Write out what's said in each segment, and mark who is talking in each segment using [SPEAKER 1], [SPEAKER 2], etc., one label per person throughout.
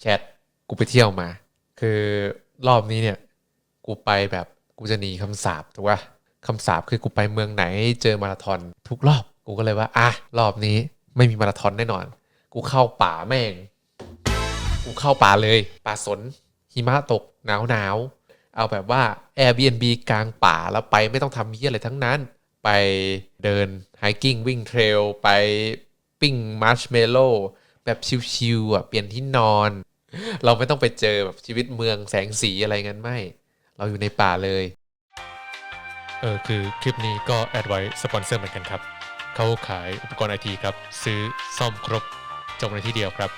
[SPEAKER 1] แชทกูไปเที่ยวมา คือรอบนี้เนี่ย กูไปแบบกูจะหนีคำสาปถูกป่ะคำสาปคือกูไปเมืองไหนเจอมาราธอนทุกรอบกูก็เลยว่าอะรอบนี้ไม่มีมาราธอนแน่นอน กูเข้าป่าแม่ง กูเข้าป่าเลย ป่าสนหิมะตกหนาวหนาวเอาแบบว่า Airbnb กลางป่าแล้วไปไม่ต้องทำเยี่ยอะไรทั้งนั้น ไปเดินไฮกิ้งวิ่งเทรลไปปิ้งมาร์ชเมลโล่แบบชิวๆอะเปลี่ยนที่นอน เราไม่ต้องไปเจอแบบชีวิตเมืองแสงสีอะไรงั้นไม่ เราอยู่ในป่าเลย
[SPEAKER 2] เออคือคลิปนี้ก็แอดไว้สปอนเซอร์เหมือนกันครับ เขาขายอุปกรณ์ไอทีครับ ซื้อซ่อมครบจบในที่เดียวครับ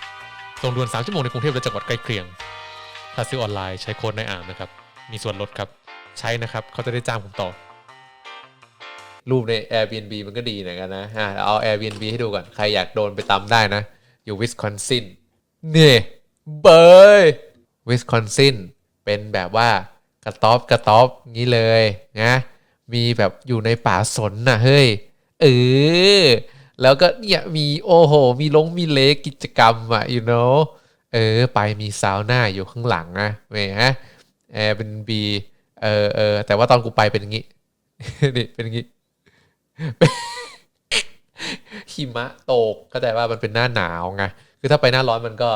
[SPEAKER 2] ส่งด่วน 3 ชั่วโมงในกรุงเทพและจังหวัดใกล้เคียง ถ้าซื้อออนไลน์ใช้โค้ดในอ่านนะครับ มีส่วนลดครับ ใช้นะครับ เขาจะได้จ้างผมต่อ
[SPEAKER 1] รูปใน Airbnb มันก็ดีเหมือนกันนะอะเอา Airbnb ให้ดูก่อน ใครอยากโดนไปตามได้นะ อยู่วิสคอนซิน นี่ เบยวิสคอนซินเป็นแบบว่ากระต๊อบกระต๊อบงี้เลยนะมีแบบอยู่ในป่าสนน่ะเฮ้ยเออแล้วก็เนี่ยมีโอ้โห มีลงมีเลกกิจกรรมอะ you know เออ ไปมีซาวน่าอยู่ข้างหลังนะแหมแอร์เป็นบีเออเออแต่ว่าตอนกูไปเป็นงี้นี่เป็นงงี้หิมะตกเข้าใจว่ามันเป็นหน้าหนาวไงคือถ้าไปหน้าร้อนมันก็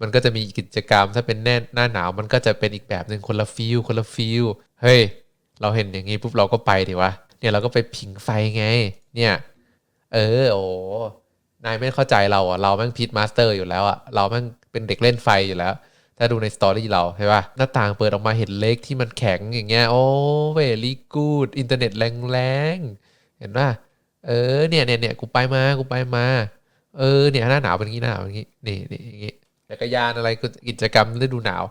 [SPEAKER 1] มันก็จะมีกิจกรรม ถ้าเป็นแน่หน้าหนาวมันก็จะเป็นอีกแบบหนึ่งคนละฟิลคนละฟิลเฮ้ย เราเห็นอย่างงี้ปุ๊บเราก็ไปดิวะเนี่ยเราก็ไปผิงไฟไง เนี่ย เออโอ้นายไม่เข้าใจเราอะเราแม่งพีทมาสเตอร์อยู่แล้วอะเราแม่งเป็นเด็กเล่นไฟอยู่แล้ว ถ้าดูในสตอรี่เราใช่ป่ะหน้าต่างเปิดออกมาเห็นเล็กที่มันแข็งอย่างเงี้ยโอ้เวลี่กูดอินเทอร์เน็ตแรงๆเห็นป่ะเออเนี่ยเนี่ยเนี่ยกูไปมากูไปมา เออเนี่ยหน้าหนาวเป็นงี้หน้าหนาวเป็นงงี้นี่นี่อย่างงี้ จักรยานอะไรกิจกรรมฤดูหนาว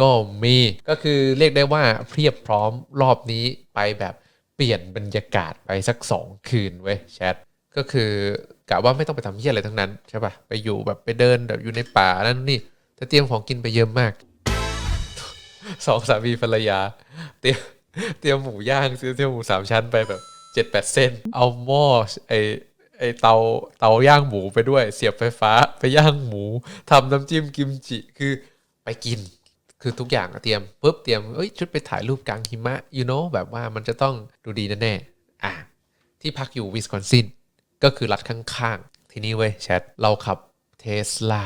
[SPEAKER 1] ก็มีก็คือเรียกได้ว่าเพียบพร้อมรอบนี้ไปแบบเปลี่ยนบรรยากาศไปสักสองคืนเว้ยแชทก็คือกะว่าไม่ต้องไปทำเหี้ยอะไรทั้งนั้นใช่ปะไปอยู่แบบไปเดินแบบอยู่ในป่านั่นนี่แต่เตรียมของกินไปเยอะมากสองสามีภรรยา เตรียมเตรียมหมูย่างซื้อเตรียมหมูสามชั้นไปแบบเจ็ดแปดเส้น เอาหม้อไอ อเตาเตาย่างหมูไปด้วย เสียบไฟฟ้าไปย่างหมูทำน้ำจิ้มกิมจิคือไปกิน คือทุกอย่างเตรียมปุ๊บเตรียมเอ้ยชุดไปถ่ายรูปกลางหิมะ you know แบบว่ามันจะต้องดูดีแน่ๆอะที่พักอยู่วิสคอนซินก็คือรัฐข้างๆ ที่นี่เว้ยแชทเราขับเทสลา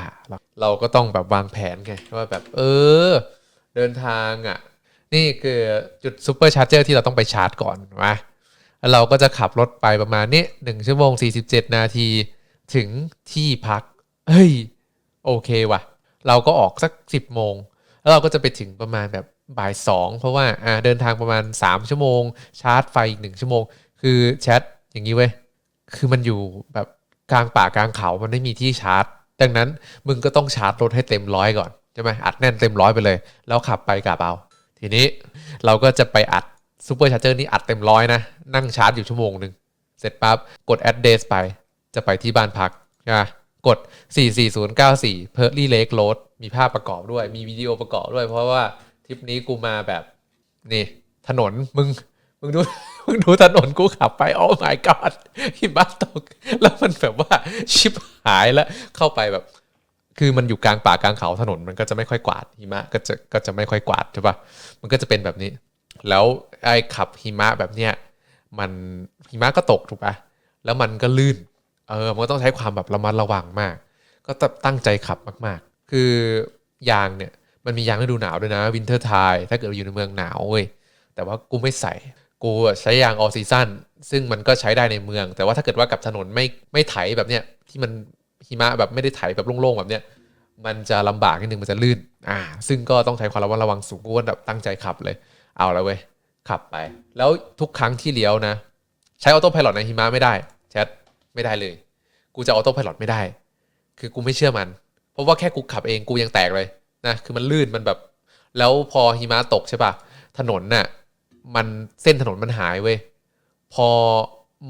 [SPEAKER 1] เราก็ต้องแบบวางแผนไงว่าแบบเออ เดินทางอะ นี่คือจุดซูเปอร์ชาร์เจอร์ที่เราต้องไปชาร์จก่อนนะ เราก็จะขับรถไปประมาณนี้หนึ่งชั่วโมง 47 นาที ถึงที่พัก เฮ้ย โอเคว่ะ เราก็ออกสัก 10 โมง แล้วเราก็จะไปถึงประมาณแบบบ่ายสองเพราะว่าอ่าเดินทางประมาณ 3 ชั่วโมง ชาร์จไฟอีก 1 ชั่วโมง คือแชทอย่างนี้เว้ย คือมันอยู่แบบกลางป่ากลางเขา มันไม่มีที่ชาร์จ ดังนั้นมึงก็ต้องชาร์จรถให้เต็มร้อยก่อนใช่ไหมอัดแน่นเต็มร้อยไปเลย แล้วขับไปกลับเอา ทีนี้เราก็จะไปอัด ซูเปอร์ชาร์เจอร์นี่อัดเต็มร้อยนะ นั่งชาร์จอยู่ชั่วโมงหนึ่งเสร็จปั๊บกด address ไป จะไปที่บ้านพักใช่ไหมกด 44094 p e r l y Lake Road มีภาพประกอบด้วย มีวิดีโอประกอบด้วย เพราะว่าทริปนี้กูมาแบบนี่ ถนนมึง มึงดูมึงดูถนนกูขับไปโอ้ my god หิมะตก แล้วมันแบบว่าชิบหายแล้วเข้าไปแบบ คือมันอยู่กลางป่ากลางเขาถนนมันก็จะไม่ค่อยกวาดหิมะก็จะก็จะไม่ค่อยกวาดใช่ปะมันก็จะเป็นแบบนี้ แล้ว ไอ้ขับหิมะแบบเนี้ยมันหิมะก็ตกถูกปะแล้วมันก็ลื่นเออมันก็ต้องใช้ความแบบระมัดระวังมาก ก็ต้องตั้งใจขับมาก ๆ คือยางเนี่ยมันมียางฤดูหนาวด้วยนะวินเทอร์ไทถ้าเกิดอยู่ในเมืองหนาวเว้ยแต่ว่ากูไม่ใส่กูใช้ยางออซีซันซึ่งมันก็ใช้ได้ในเมือง แต่ว่าถ้าเกิดว่ากับถนนไม่ไม่ไถแบบเนี้ยที่มันหิมะแบบไม่ได้ไถแบบโล่งๆแบบเนี้ยมันจะลำบากนิดนึงมันจะลื่น อ่า ซึ่งก็ต้องใช้ความระมัดระวังสูงกูก็แบบตั้งใจขับเลย เอาแล้วเว้ย ขับไป แล้วทุกครั้งที่เลี้ยวนะ ใช้ออโต้พายロในหิมะไม่ได้แชทไม่ได้เลย กูจะออโต้พายロไม่ได้ คือกูไม่เชื่อมัน เพราะว่าแค่กูขับเองกูยังแตกเลยนะ คือมันลื่นมันแบบ แล้วพอหิมะตกใช่ปะถนนน่ะ มันเส้นถนนมันหายเว้ย พอ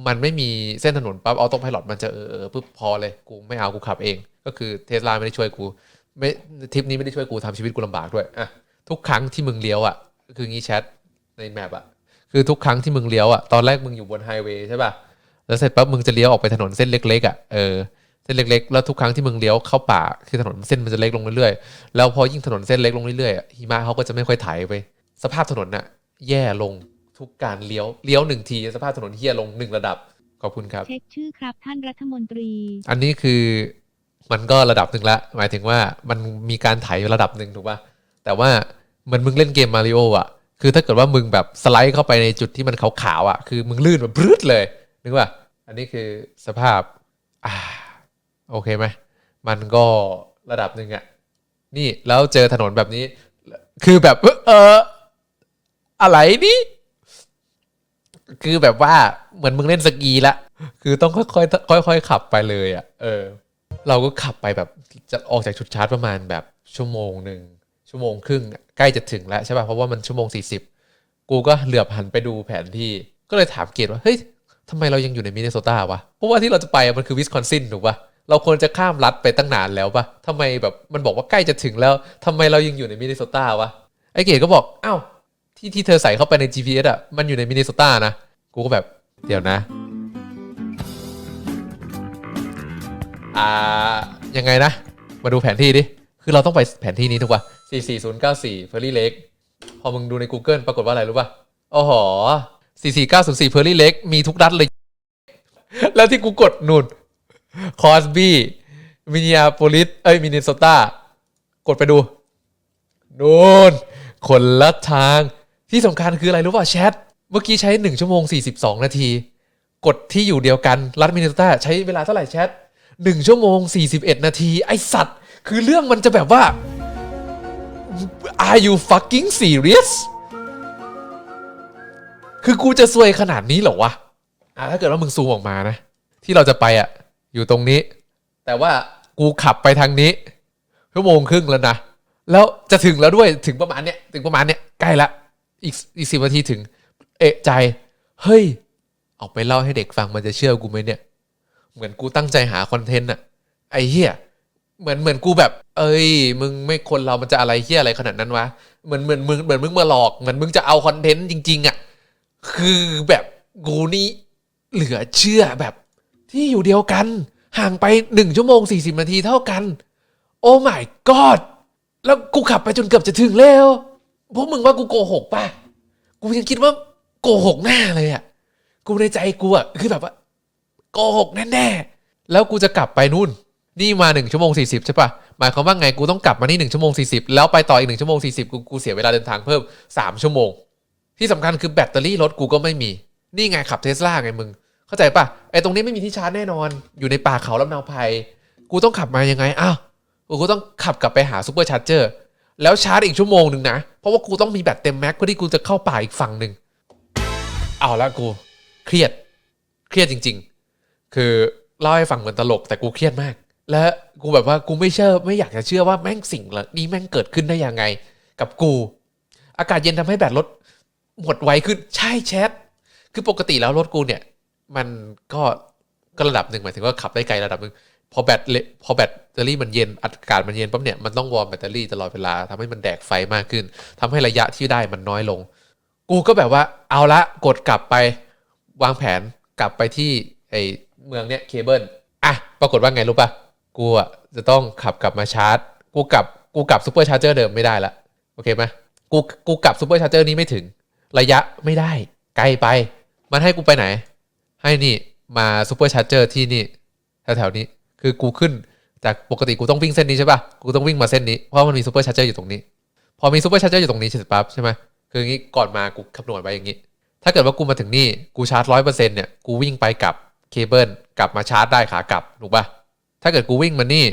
[SPEAKER 1] มันไม่มีเส้นถนนปั๊บออโต้พายロมันจะเออเออปุ๊บพอเลย กูไม่เอากูขับเอง ก็คือเทสลาไม่ได้ช่วยกู ไม่ทริปนี้ไม่ได้ช่วยกูทำชีวิตกูลำบากด้วยอ่ะทุกครั้งที่มึงเลี้ยวอ่ะ คืองี้แชท ในแมปอะคือทุกครั้งที่มึงเลี้ยวอะตอนแรกมึงอยู่บนไฮเวย์ใช่ป่ะแล้วเสร็จปั๊บมึงจะเลี้ยวออกไปถนนเส้นเล็กๆอะเออส้นเล็กๆ แล้วทุกครั้งที่มึงเลี้ยวเข้าป่าคือถนนเส้นมันจะเล็กลงเรื่อยๆแล้วพอยิ่งถนนเส้นเล็กลงเรื่อยๆอะหิมะเขาก็จะไม่ค่อยไถไป สภาพถนนน่ะ แย่ลงทุกการเลี้ยวเลี้ยวหนึ่งทีสภาพถนนเฮี้ยลงหนึ่งระดับขอบคุณครับ
[SPEAKER 3] เช็คชื่อครับท่านรัฐมนตรี
[SPEAKER 1] อันนี้คือมันก็ระดับหนึ่งละ หมายถึงว่ามันมีการไถระดับหนึ่งถูกป่ะแต่ว่าเหมือนมึงเล่นเกมมาริโออะ คือถ้าเกิดว่ามึงแบบสไลด์เข้าไปในจุดที่มันขาวๆอะ คือมึงลื่นแบบพรืดเลยนึกว่า อันนี้คือสภาพอ่าโอเคไหมมันก็ระดับหนึ่งอะนี่แล้วเจอถนนแบบนี้ คือแบบเอออะไรนี่คือแบบว่าเหมือนมึงเล่นสกีละ คือต้องค่อยๆค่อยๆขับไปเลยอะ เออ เราก็ขับไปแบบจะออกจากจุดชาร์จประมาณแบบชั่วโมงหนึ่ง ชั่วโมงครึ่งใกล้จะถึงแล้วใช่ป่ะเพราะว่ามันชั่วโมง 40 กูก็เหลือบหันไปดูแผนที่ก็เลยถามเกดว่าเฮ้ยทำไมเรายังอยู่ในมินนิโซตาวะเพราะว่าที่เราจะไปมันคือวิสคอนซินถูกป่ะเราควรจะข้ามรัฐไปตั้งนานแล้วป่ะทำไมแบบมันบอกว่าใกล้จะถึงแล้วทำไมเรายังอยู่ในมินนิโซตาวะไอเกดก็บอกอ้าวที่ที่เธอใส่เข้าไปใน GPS อะมันอยู่ในมินนิโซตานะกูก็แบบเดี๋ยวนะ อ่ายังไงนะ มาดูแผนที่ดิ คือเราต้องไปแผนที่นี้ถูกป่ะ44094 Perry Lake พอมึงดูใน Google ปรากฏว่าอะไรรู้ป่ะอ๋อหอ44904 Perry Lake มีทุกรัฐเลย แล้วที่กูกดนู่นคอสบี้มินิอาโพลิสเอ้ยมินนิโซตากดไปดูนู่นคนละทางที่สำคัญคืออะไรรู้ป่ะแชท เมื่อกี้ใช้ 1 ชั่วโมง 42 นาที กดที่อยู่เดียวกันรัฐมินนิโซตาใช้เวลาเท่าไหร่แชท1ชั่วโมง 41 นาที ไอสัตว์ คือเรื่องมันจะแบบว่า Are you fucking serious คือกูจะซวยขนาดนี้เหรอวะอะถ้าเกิดว่ามึงซูมออกมานะ ที่เราจะไปอะ อยู่ตรงนี้ แต่ว่ากูขับไปทางนี้ชั่วโมงครึ่งแล้วนะ แล้วจะถึงแล้วด้วยถึงประมาณเนี้ยถึงประมาณเนี้ยใกล้ละ อีกอีกสิบนาทีถึง เอะใจ เฮ้ยออกไปเล่าให้เด็กฟังมันจะเชื่อกูไหมเนี่ย เหมือนกูตั้งใจหาคอนเทนต์อะไอ้เหี้ย เหมือนเหมือนกูแบบ เอ้ย มึงไม่คนเรามันจะอะไรเหี้ยอะไรขนาดนั้นวะเหมือนเหมือนมึงเหมือนมึงมาหลอกเหมือนมึงจะเอาคอนเทนต์จริง ๆอะคือแบบกูนี่เหลือเชื่อแบบที่อยู่เดียวกัน ห่างไปหนึ่งชั่วโมงสี่สิบนาทีเท่ากัน โอ้ my god แล้วกูขับไปจนเกือบจะถึงแล้วพวกมึงว่ากูโกหกป่ะ กูยังคิดว่าโกหกแน่เลยอะกูในใจกูอะคือแบบว่าโกหกแน่ๆแล้วกูจะกลับไปนู่น นี่มา1ชั่วโมง40ใช่ปะหมายความว่าไงกูต้องกลับมานี่1ชั่วโมง40 แล้วไปต่ออีก1ชั่วโมง40กูกูเสียเวลาเดินทางเพิ่ม 3 ชั่วโมง ที่สำคัญคือแบตเตอรี่รถกูก็ไม่มี นี่ไงขับเทสลาไงมึง เข้าใจปะไอ้ตรงนี้ไม่มีที่ชาร์จแน่นอน อยู่ในป่าเขาลำนาวไพรกูต้องขับมายังไงอ้าวกูต้องขับกลับไปหาซูเปอร์ชาร์เจอร์แล้วชาร์จอีกชั่วโมงหนึ่งนะ เพราะว่ากูต้องมีแบตเต็มแม็กเพื่อที่กูจะเข้าป่าอีกฝั่งหนึ่งเอาละกู เครียด เครียดจริง ๆ คือเล่าให้ฟังเหมือนตลกแต่กูเครียดมาก และกูแบบว่ากูไม่เชื่อไม่อยากจะเชื่อว่าแม่งสิ่งหล่านี้แม่งเกิดขึ้นได้ยังไง กับกู อากาศเย็นทำให้แบตรถหมดไวขึ้นใช่แชทคือปกติแล้วรถกูเนี่ย มันก็ก็ระดับหนึ่งหมายถึงว่าขับได้ไกลระดับหนึ่งพอแบตเลพอแบตเตอรี่มันเย็นอากาศมันเย็นปั๊บเนี่ยมันต้องวอร์มแบตเตอรี่ตลอดเวลาทำให้มันแดกไฟมากขึ้นทำให้ระยะที่ได้มันน้อยลง กูก็แบบว่าเอาละกดกลับไปวางแผนกลับไปที่ไอเมืองเนี้ยเคเบิลอะปรากฏว่าไงรู้ปะ กูอะจะต้องขับกลับมาชาร์จ กูกลับกูกลับซูเปอร์ชาร์เจอร์เดิมไม่ได้ละโอเคไหมกูกูกลับซูเปอร์ชาร์เจอร์นี้ไม่ถึง ระยะไม่ได้ ไกลไป มันให้กูไปไหน ให้นี่มาซูเปอร์ชาร์เจอร์ที่นี่แถวๆนี้คือกูขึ้นจากปกติกูต้องวิ่งเส้นนี้ใช่ปะกูต้องวิ่งมาเส้นนี้ เพราะมันมีซูเปอร์ชาร์เจอร์อยู่ตรงนี้ พอมีซูเปอร์ชาร์เจอร์อยู่ตรงนี้เสร็จปั๊บใช่ไหมคืออย่างนี้ก่อนมากูคำนวณไว้อย่างนี้ ถ้าเกิดว่ากูมาถึงนี่ กูชาร์จร้อยเปอร์เซ็นต์เนี่ย กูวิ่งไปกับเคเบิลกลับมาชาร์จได้ขากลับ ถูกปะ ถ้าเกิดกูวิ่งมานี่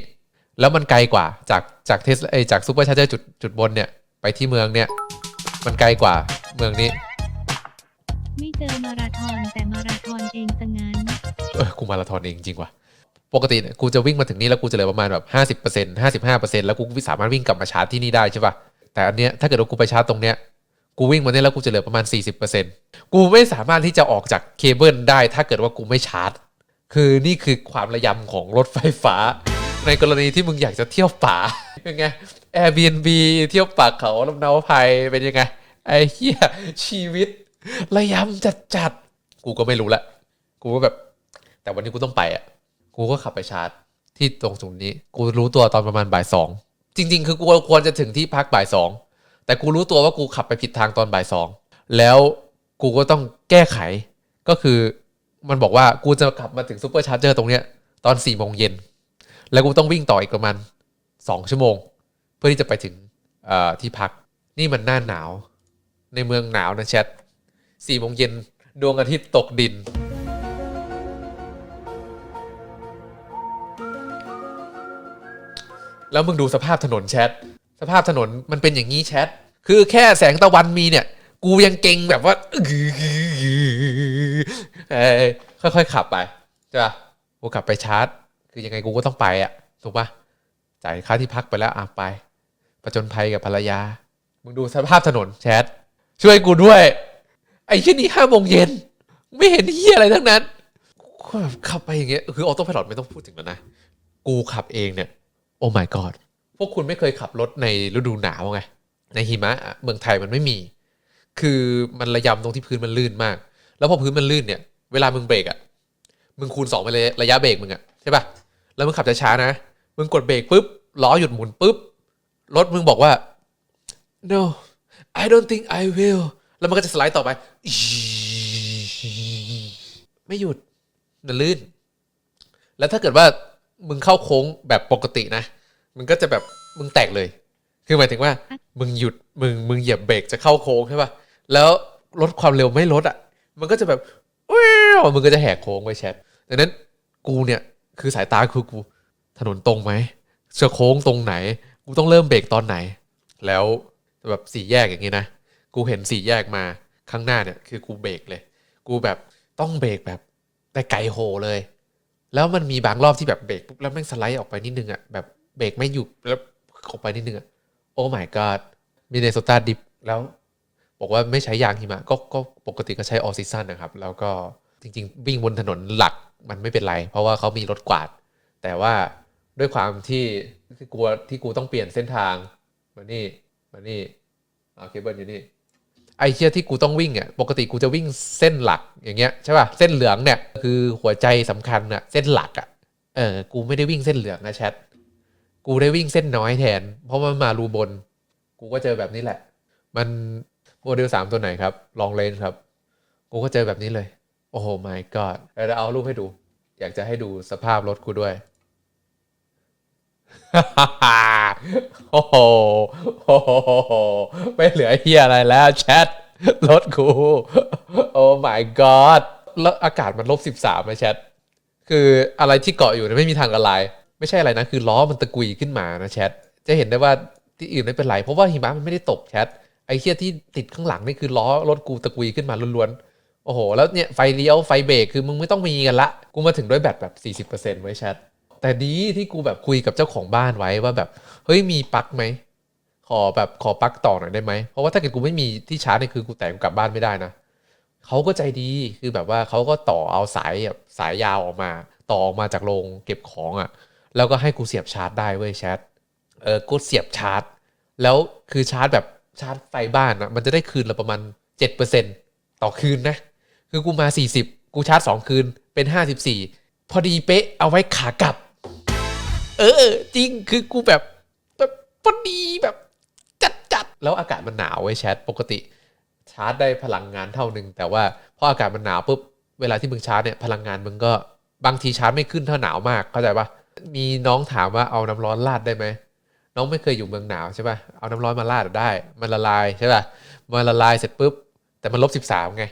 [SPEAKER 1] แล้วมันไกลกว่าจากจากเทสเอยจากซูเปอร์ชาร์เจอร์จุดจุดบนเนี่ย ไปที่เมืองเนี่ย มันไกลกว่าเมืองนี้
[SPEAKER 3] ไม่เจอมาราธอนแต่มาราธอนเองซะงั้น
[SPEAKER 1] เออกูมาราธอนเองจริงว่ะปกติเนี่ยกูจะวิ่งมาถึงนี่แล้วกูจะเหลือประมาณแบบห้าสิบเปอร์เซ็นต์ห้าสิบห้าเปอร์เซ็นต์แล้วกูสามารถวิ่งกลับมาชาร์จที่นี่ได้ใช่ป่ะแต่อันเนี้ยถ้าเกิดว่ากูไปชาร์จตรงเนี้ยกูวิ่งมาเนี่ยแล้วกูจะเหลือประมาณสี่สิบเปอร์เซ็นต์กูไม่สามารถที่จะออกจากเคเบิลได้ ถ้าเกิดว่ากูไม่ชาร์จ คือนี่คือความระยำของรถไฟฟ้า ในกรณีที่มึงอยากจะเที่ยวป่าเป็นไง Airbnb เที่ยวป่าเขาลำเนาภัยเป็นยังไง ไอ้เหี้ยชีวิต ระยำจัดจัดๆกูก็ไม่รู้ละ กูก็แบบ แต่วันนี้กูต้องไปอะ กูก็ขับไปชาร์จ ที่ตรงจุดนี้ กูรู้ตัวตอนประมาณบ่ายสองจริง ๆ คือกูควรจะถึงที่พักบ่ายสองแต่กูรู้ตัวว่ากูขับไปผิดทางตอนบ่ายสองแล้วกูก็ต้องแก้ไขก็คือ มันบอกว่ากูจะขับมาถึงซูเปอร์ชาร์เจอร์ตรงเนี้ยตอนสี่โมงเย็น แล้วกูต้องวิ่งต่ออีกประมาณสองชั่วโมง เพื่อที่จะไปถึงที่พัก นี่มันหน้าหนาว ในเมืองหนาวนะแชทสี่โมงเย็นดวงอาทิตย์ตกดิน แล้วมึงดูสภาพถนนแชท สภาพถนนมันเป็นอย่างนี้แชท คือแค่แสงตะวันมีเนี่ย กูยังเก่งแบบว่าเอ้ยค่อยๆขับไปใช่ปะกูขับไปชาร์จ คือยังไงกูก็ต้องไปอะถูกปะจ่ายค่าที่พักไปแล้วอะไปประจนภัยกับภรรยา มึงดูสภาพถนนแชทช่วยกูด้วย ไอ้ที่นี่ห้าโมงเย็นไม่เห็นเฮียอะไรทั้งนั้นขับไปอย่างเงี้ยคือออโต้พายロไม่ต้องพูดถึงแล้วนะ กูขับเองเนี่ย โอ้ my god พวกคุณไม่เคยขับรถในฤดูหนาวไง ในหิมะอะเมืองไทยมันไม่มี คือมันระยำตรงที่พื้นมันลื่นมาก แล้วพอพื้นมันลื่นเนี่ย เวลามึงเบรกอะ มึงคูณสองไปเลยระยะเบรกมึงอะใช่ปะแล้วมึงขับช้าๆนะ มึงกดเบรกปุ๊บ ล้อหยุดหมุนปุ๊บ รถมึงบอกว่า no I don't think I will แล้วมันก็จะสไลด์ต่อไป ไม่หยุดมันลื่น แล้วถ้าเกิดว่ามึงเข้าโค้งแบบปกตินะมึงก็จะแบบมึงแตกเลย คือหมายถึงว่า มึงหยุด มึง มึงเหยียบเบรกจะเข้าโค้งใช่ป่ะ แล้วลดความเร็วไม่ลดอะ มันก็จะแบบว้าวมึงก็จะแหกโค้งไว้แชทดังนั้นกูเนี่ยคือสายตาคือกูถนนตรงไหมจะโค้งตรงไหน กูต้องเริ่มเบรกตอนไหน แล้วแบบสี่แยกอย่างงี้นะ กูเห็นสี่แยกมาข้างหน้าเนี่ย คือกูเบรกเลย กูแบบต้องเบรกแบบแต่ไกลโหเลย แล้วมันมีบางรอบที่แบบเบรกปุ๊บแล้วแม่งสไลด์ออกไปนิดนึงอะแบบเบรกไม่หยุดแล้วออกไปนิดนึงอะโอ้ my god มินเนโซตาดิฟแล้ว บอกว่าไม่ใช้ยางหิมะก็ก็ปกติก็ใช้ออซิซันนะครับ แล้วก็จริง ๆ วิ่งบนถนนหลักมันไม่เป็นไร เพราะว่าเขามีรถกวาด แต่ว่าด้วยความที่ที่กลัวที่กูต้องเปลี่ยนเส้นทางมานี่มานี่เอาเคเบิลอยู่นี่ไอเชียที่กูต้องวิ่งอะปกติกูจะวิ่งเส้นหลักอย่างเงี้ยใช่ป่ะเส้นเหลืองเนี่ยคือหัวใจสำคัญอะเส้นหลักอะเออกูไม่ได้วิ่งเส้นเหลืองนะแชทกูได้วิ่งเส้นน้อยแทน เพราะมันมารูบน กูก็เจอแบบนี้แหละ มัน โมเดลสามตัวไหนครับลองเลนครับ กูก็เจอแบบนี้เลย โอ้โห my god เดี๋ยวเอารูปให้ดู อยากจะให้ดูสภาพรถกูด้วยโอ้โหโอ้โหไม่เหลือเฮียอะไรแล้วแชทรถกู โอ้ my god แล้วอากาศมันลบสิบสามไหมแชท คืออะไรที่เกาะอยู่เนี่ยไม่มีทางละลาย ไม่ใช่อะไรนะ คือล้อมันตะกุยขึ้นมานะแชท จะเห็นได้ว่าที่อื่นไม่เป็นไร เพราะว่าหิมะมันไม่ได้ตกแชท ไอ้เคียที่ติดข้างหลังนี่คือล้อรถกูตะกุยขึ้นมาล้วนๆ โอ้โห แล้วเนี่ยไฟเลี้ยวไฟเบรกคือมึงไม่ต้องมีกันละ กูมาถึงด้วยแบตแบบ40%ไว้แชท แต่ดีที่กูแบบคุยกับเจ้าของบ้านไว้ว่าแบบ เฮ้ยมีปลั๊กไหม ขอแบบขอปลั๊กต่อหน่อยได้ไหม เพราะว่าถ้าเกิดกูไม่มีที่ชาร์จเนี่ยคือกูแต่งกลับบ้านไม่ได้นะเขาก็ใจดีคือแบบว่าเขาก็ต่อเอาสายแบบสายยาวออกมา ต่อออกมาจากโรงเก็บของอะ่ะ แล้วก็ให้กูเสียบชาร์จได้เว้ยแชท เออกูเสียบชาร์จ แล้วคือชาร์จแบบ ชาร์จไฟบ้านอะมันจะได้คืนละประมาณ 7%ต่อคืนนะ คือกูมา 40 กูชาร์จ 2 คืนเป็น 54 พอดีเป๊ะเอาไว้ขากลับ เออ จริงคือกูแบบแบบพอดีแบบจัดจัดๆแล้วอากาศมันหนาวไว้แชทปกติ ชาร์จได้พลังงานเท่านึง แต่ว่าพออากาศมันหนาวปุ๊บเวลาที่มึงชาร์จเนี่ยพลังงานมึงก็บางทีชาร์จไม่ขึ้นถ้าหนาวมากเข้าใจปะมีน้องถามว่าเอาน้ำร้อนราดได้ไหม น้องไม่เคยอยู่เมืองหนาวใช่ป่ะ เอาน้ำร้อนมาราดได้ มันละลายใช่ป่ะ มันละลายเสร็จปุ๊บ แต่มันลบสิบสามไง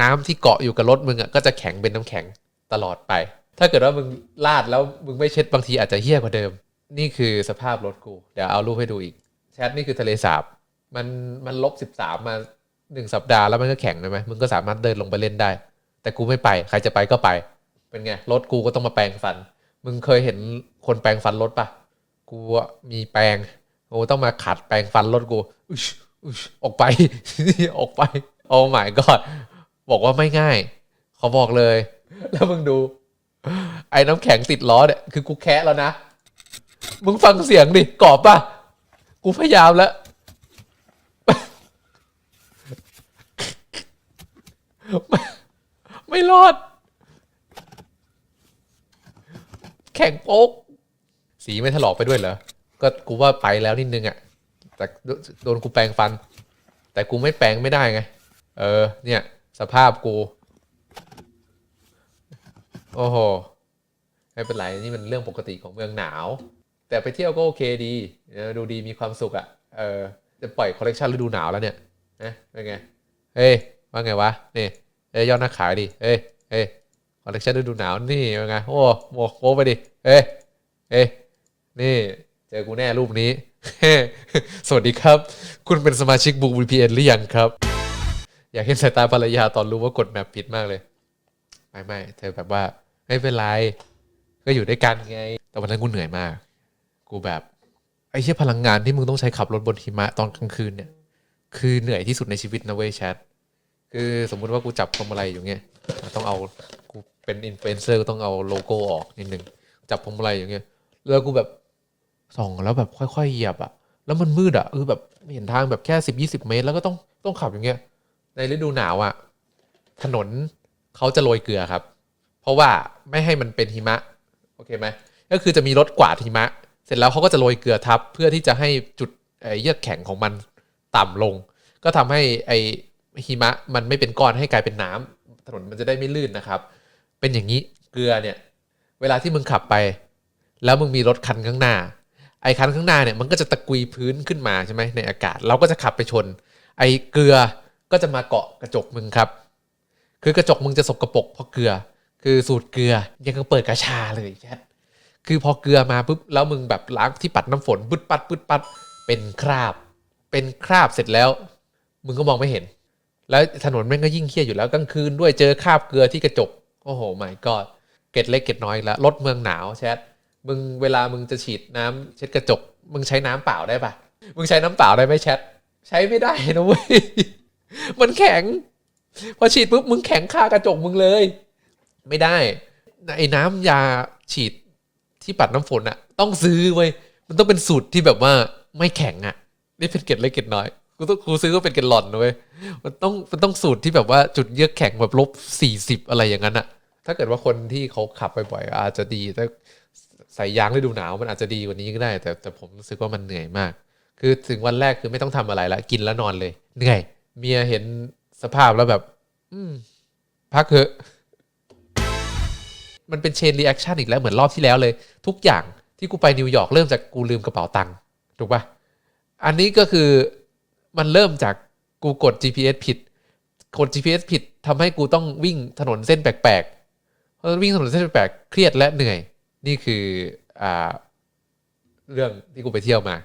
[SPEAKER 1] น้ำที่เกาะอยู่กับรถมึงอะก็จะแข็งเป็นน้ำแข็งตลอดไป ถ้าเกิดว่ามึงราดแล้วมึงไม่เช็ดบางทีอาจจะเหี้ยกว่าเดิม นี่คือสภาพรถกู เดี๋ยวเอารูปให้ดูอีก แชทนี่คือทะเลสาบ มันมันลบสิบสามมาหนึ่งสัปดาห์แล้วมันก็แข็งเลยไหมมึงก็สามารถเดินลงไปเล่นได้ แต่กูไม่ไป ใครจะไปก็ไป เป็นไง รถกูก็ต้องมาแปรงฟัน มึงเคยเห็นคนแปรงฟันรถปะ กูอะมีแปรงโอ้ต้องมาขัดแปรงฟันรถกูอุ๊ยอุ๊ยออกไปออกไปโอ้ my god บอกว่าไม่ง่ายเขาบอกเลย แล้วมึงดู ไอ้น้ำแข็งติดล้อเนี่ยคือกูแคะแล้วนะ มึงฟังเสียงดิกรอบป่ะ กูพยายามแล้ว ไม่ไม่รอด แข็งโป๊ก สีไม่ถลอกไปด้วยเหรอ ก็กูว่าไปแล้วนิดนึงอะ่ะ แต่โดนกูแปรงฟัน แต่กูไม่แปรงไม่ได้ไง เออ เนี่ย สภาพกู โอ้โห ไม่เป็นไร นี่มันเรื่องปกติของเมืองหนาว แต่ไปเที่ยวก็โอเคดี ดูดีมีความสุขอะ่ะ เออ จะปล่อยคอลเลกชันฤดูหนาวแล้วเนี่ยนะเป็นไง เฮ้ย ว่าไงวะ นี่เอ้ยยอดนักขายดิเฮ้ยเฮ้ยคอลเลกชันฤดูหนาวนี่เป็นไง โอ้โหโม้ไปดิเฮ้ยเฮ้ย นี่เจอกูแน่รูปนี้ สวัสดีครับ คุณเป็นสมาชิกบู VPN หรือยังครับ อยากเห็นสายตาภรรยาตอนรู้ว่ากดแมปผิดมากเลย ไม่ไม่เธอแบบว่าไม่เป็นไร ก็อยู่ด้วยกันไง แต่วันนั้นกูเหนื่อยมาก กูแบบ ไอ้เชี่ยพลังงานที่มึงต้องใช้ขับรถบนหิมะตอนกลางคืนเนี่ย คือเหนื่อยที่สุดในชีวิตนะเว้ยแชทคือสมมุติว่ากูจับพวงมาลัยอยู่เงี้ยต้องเอากูเป็นอินฟลูเอนเซอร์ก็ต้องเอาโลโก้ออกนิดนึงจับพวงมาลัยอย่างเงี้ยแล้วกูแบบ ส่องแล้วแบบค่อยๆเหยียบอะแล้วมันมืดอะคือแบบไม่เห็นทางแบบแค่สิบยี่สิบเมตร แล้วก็ต้องต้องขับอย่างเงี้ย ในฤดูหนาวอะถนนเขาจะโรยเกลือครับ เพราะว่าไม่ให้มันเป็นหิมะโอเคไหมก็คือจะมีรถกวาดหิมะ เสร็จแล้วเขาก็จะโรยเกลือทับ เพื่อที่จะให้จุดเยือกแข็งของมันต่ำลง ก็ทำให้ไอหิมะมันไม่เป็นก้อนให้กลายเป็นน้ำถนนมันจะได้ไม่ลื่นนะครับ เป็นอย่างนี้เกลือเนี่ย เวลาที่มึงขับไป แล้วมึงมีรถคันข้างหน้า ไอ้คันข้างหน้าเนี่ยมันก็จะตะกุยพื้นขึ้นมาใช่ไหมในอากาศ เราก็จะขับไปชน ไอ้เกลือก็จะมาเกาะกระจกมึงครับ คือกระจกมึงจะสกปรกเพราะเกลือ คือสูตรเกลือยังก็เปิดกระชาเลยแชทคือพอเกลือมาปุ๊บแล้วมึงแบบล้างที่ปัดน้ำฝนปึ๊ดปัดปึ๊ดปัดเป็นคราบ เป็นคราบเสร็จแล้ว มึงก็มองไม่เห็น แล้วถนนแม่งก็ยิ่งเครียดอยู่แล้วกลางคืนด้วยเจอคราบเกลือที่กระจกโอ้โหไม่ก็เกร็ดเล็กเกร็ดน้อยแล้วรถเมืองหนาวแชท มึงเวลามึงจะฉีดน้ำเช็ดกระจก มึงใช้น้ำเปล่าได้ปะมึงใช้น้ำเปล่าได้ไหมแชทใช้ไม่ได้นะเว้ยมันแข็ง พอฉีดปุ๊บมึงแข็งค่ากระจกมึงเลย ไม่ได้ไอ้น้ำยาฉีดที่ปัดน้ำฝนอะต้องซื้อเว้ยมันต้องเป็นสูตรที่แบบว่าไม่แข็งอะนี่เป็นเกล็ดเล็กเกล็ดน้อยกูต้องกูซื้อก็เป็นเกล็ดหล่อนเว้ยมันต้องมันต้องสูตรที่แบบว่าจุดเยือกแข็งแบบลบสี่สิบอะไรอย่างนั้นอะถ้าเกิดว่าคนที่เขาขับบ่อยๆอาจจะดีแต่ ใส่ยางฤดูหนาวมันอาจจะดีกว่านี้ก็ได้ แต่แต่ผมรู้สึกว่ามันเหนื่อยมาก คือถึงวันแรกคือไม่ต้องทำอะไรละกินแล้วนอนเลย เหนื่อย เมียเห็นสภาพแล้วแบบ อืมพักเถอะมันเป็นเชนรีแอคชั่นอีกแล้ว เหมือนรอบที่แล้วเลย ทุกอย่างที่กูไปนิวยอร์กเริ่มจากกูลืมกระเป๋าตังค์ถูกปะอันนี้ก็คือมันเริ่มจากกูกด GPS ผิด กด GPS ผิดทำให้กูต้องวิ่งถนนเส้นแปลกๆเพราะวิ่งถนนเส้นแปลกเครียดและเหนื่อย นี่คืออ่าเรื่องที่กูไปเที่ยวมา